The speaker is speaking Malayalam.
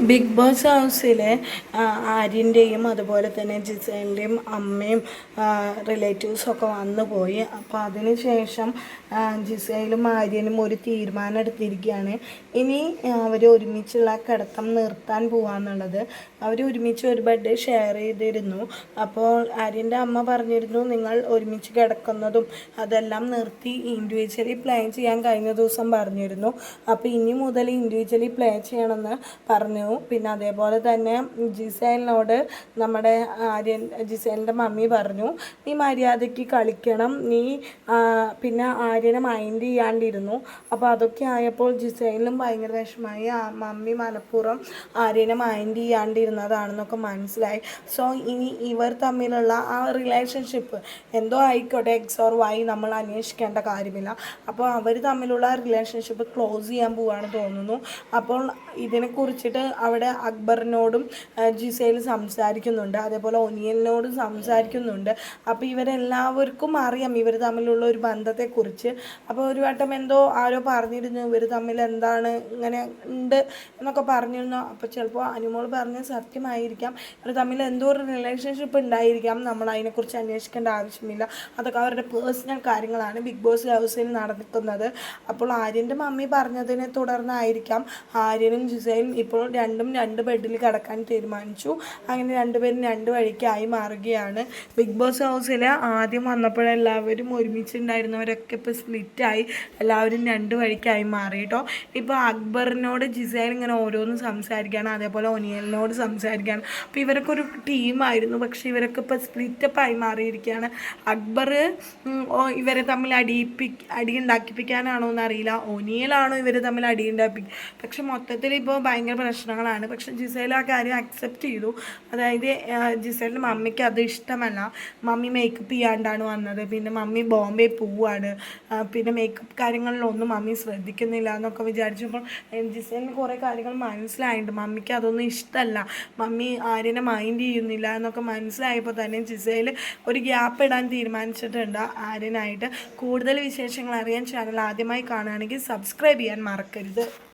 ബിഗ് ബോസ് ഹൗസിലെ ആര്യന്റെയും അതുപോലെ തന്നെ ജിസേലിന്റെയും അമ്മയും റിലേറ്റീവ്സും ഒക്കെ വന്നു പോയി. അപ്പോൾ അതിന് ശേഷം ആ, ജിസേലും ആര്യനും ഒരു തീരുമാനം എടുത്തിരിക്കുകയാണ്. ഇനി അവർ ഒരുമിച്ചുള്ള കിടത്തം നിർത്താൻ പോവാന്നുള്ളത്. അവർ ഒരുമിച്ച് ഒരു ബെഡ് ഷെയർ ചെയ്തിരുന്നു. അപ്പോൾ ആര്യന്റെ അമ്മ പറഞ്ഞിരുന്നു നിങ്ങൾ ഒരുമിച്ച് കിടക്കുന്നതും അതെല്ലാം നിർത്തി ഇൻഡിവിജ്വലി പ്ലാൻ ചെയ്യാൻ കഴിഞ്ഞ ദിവസം പറഞ്ഞിരുന്നു. അപ്പോൾ ഇനി മുതൽ ഇൻഡിവിജ്വലി പ്ലാൻ ചെയ്യണമെന്ന് പറഞ്ഞു പിന്നെ അതേപോലെ തന്നെ ജിസേലിനോട് നമ്മുടെ ആര്യൻ ജിസേലിന്റെ മമ്മി പറഞ്ഞു നീ മര്യാദയ്ക്ക് കളിക്കണം. നീ പിന്നെ ആര്യനെ മൈൻഡ് ചെയ്യാണ്ടിരുന്നു. അപ്പോൾ അതൊക്കെ ആയപ്പോൾ ജിസേലിനും ഭയങ്കര വിഷമമായി. മമ്മി മലപ്പുറം ആര്യനെ മൈൻഡ് ചെയ്യാണ്ടിരുന്നതാണെന്നൊക്കെ മനസ്സിലായി. സോ ഇനി ഇവർ തമ്മിലുള്ള ആ റിലേഷൻഷിപ്പ് എന്തോ ആയിക്കോട്ടെ എക്സ് ഓർ വൈ നമ്മൾ അന്വേഷിക്കേണ്ട കാര്യമില്ല. അപ്പോൾ അവർ തമ്മിലുള്ള റിലേഷൻഷിപ്പ് ക്ലോസ് ചെയ്യാൻ പോവാണ് തോന്നുന്നു. അപ്പോൾ ഇതിനെക്കുറിച്ചിട്ട് അവിടെ അക്ബറിനോടും ജിസയിൽ സംസാരിക്കുന്നുണ്ട്. അതേപോലെ ഒനിയലിനോടും സംസാരിക്കുന്നുണ്ട്. അപ്പോൾ ഇവരെല്ലാവർക്കും അറിയാം ഇവർ തമ്മിലുള്ള ഒരു ബന്ധത്തെക്കുറിച്ച്. അപ്പോൾ ഒരു വട്ടം എന്തോ ആരോ പറഞ്ഞിരുന്നു ഇവർ തമ്മിൽ എന്താണ് ഇങ്ങനെ ഉണ്ട് എന്നൊക്കെ പറഞ്ഞിരുന്നു. അപ്പോൾ ചിലപ്പോൾ അനുമോൾ പറഞ്ഞ സത്യമായിരിക്കാം. ഇവർ തമ്മിൽ എന്തോ ഒരു റിലേഷൻഷിപ്പ് ഉണ്ടായിരിക്കാം. നമ്മൾ അതിനെക്കുറിച്ച് അന്വേഷിക്കേണ്ട ആവശ്യമില്ല. അതൊക്കെ അവരുടെ പേഴ്സണൽ കാര്യങ്ങളാണ്. ബിഗ് ബോസ് ഹൗസിൽ നടക്കുന്നത്. അപ്പോൾ ആര്യന്റെ മമ്മി പറഞ്ഞതിനെ തുടർന്നായിരിക്കാം ആര്യനും ജിസയും ഇപ്പോൾ രണ്ടും രണ്ട് ബെഡിൽ കിടക്കാൻ തീരുമാനിച്ചു. അങ്ങനെ രണ്ടുപേരും രണ്ട് വഴിക്കായി മാറുകയാണ്. ബിഗ് ബോസ് ഹൗസിൽ ആദ്യം വന്നപ്പോഴെല്ലാവരും ഒരുമിച്ചുണ്ടായിരുന്നവരൊക്കെ ഇപ്പോൾ സ്പ്ലിറ്റായി എല്ലാവരും രണ്ട് വഴിക്കായി മാറി കേട്ടോ ഇപ്പോൾ അക്ബറിനോട് ജിസൈൽ ഇങ്ങനെ ഓരോന്നും സംസാരിക്കുകയാണ്. അതേപോലെ ഒനിയലിനോട് സംസാരിക്കുകയാണ്. അപ്പോൾ ഇവരൊക്കെ ഒരു ടീമായിരുന്നു പക്ഷേ ഇവരൊക്കെ ഇപ്പോൾ സ്പ്ലിറ്റപ്പായി മാറിയിരിക്കുകയാണ്. അക്ബർ ഇവരെ തമ്മിൽ അടിയിപ്പി അടി ഉണ്ടാക്കിപ്പിക്കാനാണോ എന്നറിയില്ല. ഒനിയലാണോ ഇവർ തമ്മിൽ അടി ഉണ്ടാക്കി പക്ഷെ മൊത്തത്തിൽ ഇപ്പോൾ ഭയങ്കര പ്രശ്നങ്ങളാണ്. പക്ഷെ ജിസേൽ ആ കാര്യം അക്സെപ്റ്റ് ചെയ്തു. അതായത് ജിസേലിന്റെ മമ്മിക്ക് അത് ഇഷ്ടമല്ല. മമ്മി മേക്കപ്പ് ചെയ്യാണ്ടാണ് വന്നത്. പിന്നെ മമ്മി ബോംബെ പോവാണ്. പിന്നെ മേക്കപ്പ് കാര്യങ്ങളിലൊന്നും മമ്മി ശ്രദ്ധിക്കുന്നില്ല എന്നൊക്കെ വിചാരിച്ചപ്പോൾ ജിസേലിന് കുറേ കാര്യങ്ങൾ മനസ്സിലായിട്ടുണ്ട് മമ്മിക്ക് അതൊന്നും ഇഷ്ടമല്ല മമ്മി ആര്യനെ മൈൻഡ് ചെയ്യുന്നില്ല എന്നൊക്കെ മനസ്സിലായപ്പോൾ തന്നെ ജിസേൽ ഒരു ഗ്യാപ്പ് ഇടാൻ തീരുമാനിച്ചിട്ടുണ്ട് ആര്യനായിട്ട്. കൂടുതൽ വിശേഷങ്ങൾ അറിയാൻ ചാനൽ ആദ്യമായി കാണുകയാണെങ്കിൽ സബ്സ്ക്രൈബ് ചെയ്യാൻ മറക്കരുത്.